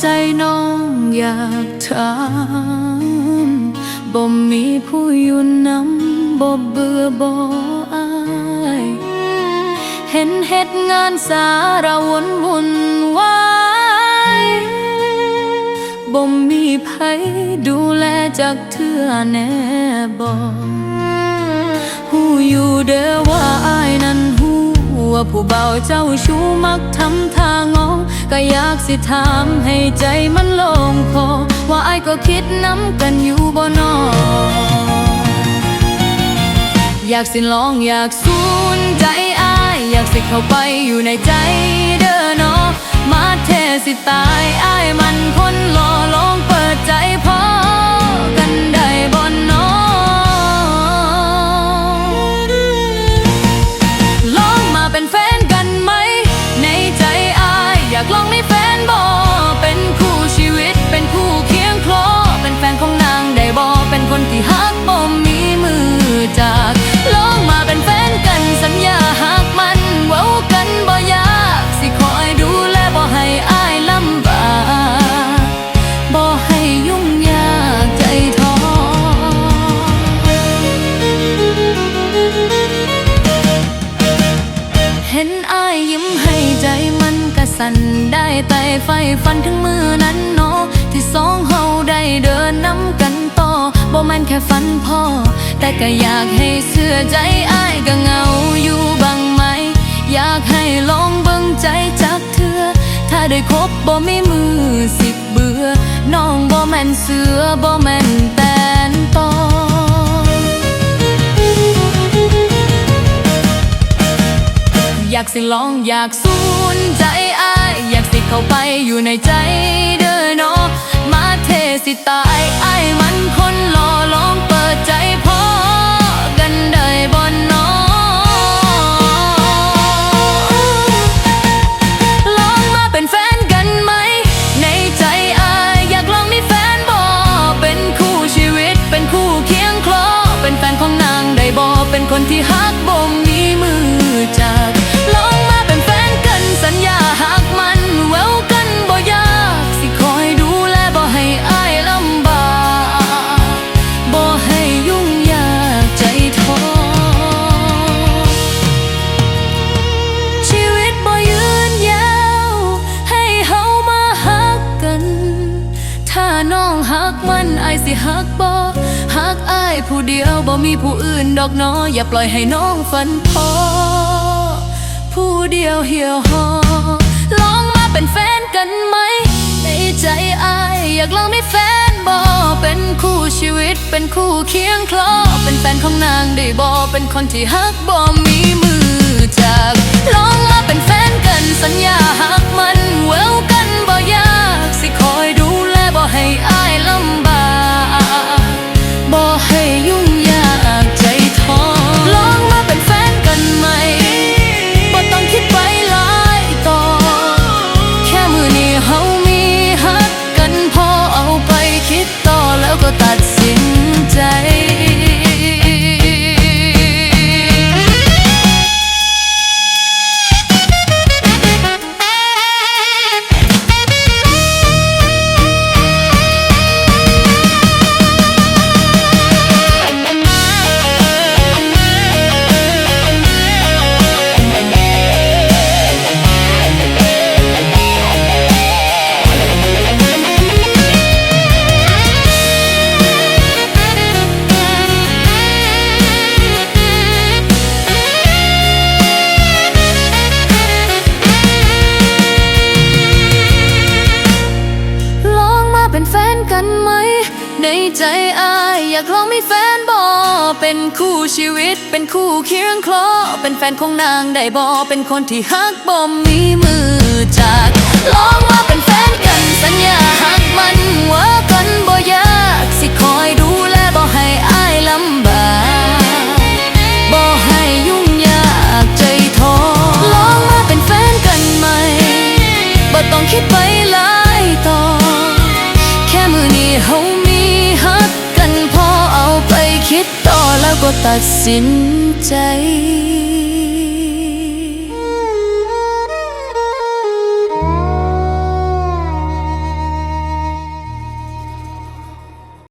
ใจน้องอยากถามบ่มีผู้อยู่นำบ่เบื่อบ่อายเห็นเหตุงานสารวนวุ่นวายบ่มีไผดูแลจากเทื่อแน่บ่หูอยู่เด้อว่า ผู้เบาเจ้าชู้มักทำทางอก็อยากสิถามให้ใจมันโล่งพอ ว่าไอ้ก็คิดน้ำกันอยู่บ่นออยากสิลองอยากสูนใจอายอยากสิเข้าไปอยู่ในใจเด้อเนาะมาเทสิตายอายมัน สันได้แต่ไฟฟันถึงมือนั้นเนาะที่สองเฮาได้เดินนำกันต่อบ่แม่นแค่ฝันพ่อ แต่ก็อยากให้เชื่อใจอายก็เงาอยู่บางไหม อยากให้ลองเบิ่งใจจักเถื่อถ้าได้คบบ่มีมือสิเบื่อน้องบ่แม่นเสือบ่แม่นแตนต่ออยากสิลองอยากสูนใจ ที่ฮักบ่มีมือจากลองมาเป็นแฟนกันสัญญาหากมันเว้ากันบ่ยาก สิคอยดูแลบ่ให้อายลำบากบ่ให้ยุ่งยากใจท้อชีวิตบ่ยืนยาว ให้เฮามาฮักกัน ถ้าน้องฮักมันอายสิฮักบ่ เดียวบ่มีผู้อื่นดอกน้ออย่าปล่อยให้น้องฝันพอผู้เดียวเหี่ยวหอลองมาเป็นแฟนกันไหม ในใจอายอยากลองมีแฟนบ่เป็นคู่ชีวิตเป็นคู่เคียงคลอเป็นแฟนของนางได้บ่เป็นคนที่ฮักบ่มีมือจาก ใจอายอยากลองมีแฟนบ่เป็นคู่ชีวิต เป็นคู่เคียงคลอ เป็นแฟนของนางได้บ่เป็นคนที่ฮักบ่มีมือจากลองมาเป็นแฟนกันสัญญาหักมันว่ากันบ่ยากสิคอยดูแลบ่ให้อายลำบากบ่ให้ยุ่งยากใจท้อลองมาเป็นแฟนกันไหม่บ่ต้องคิดไปหลา คิดต่อแล้วก็ตัดสินใจ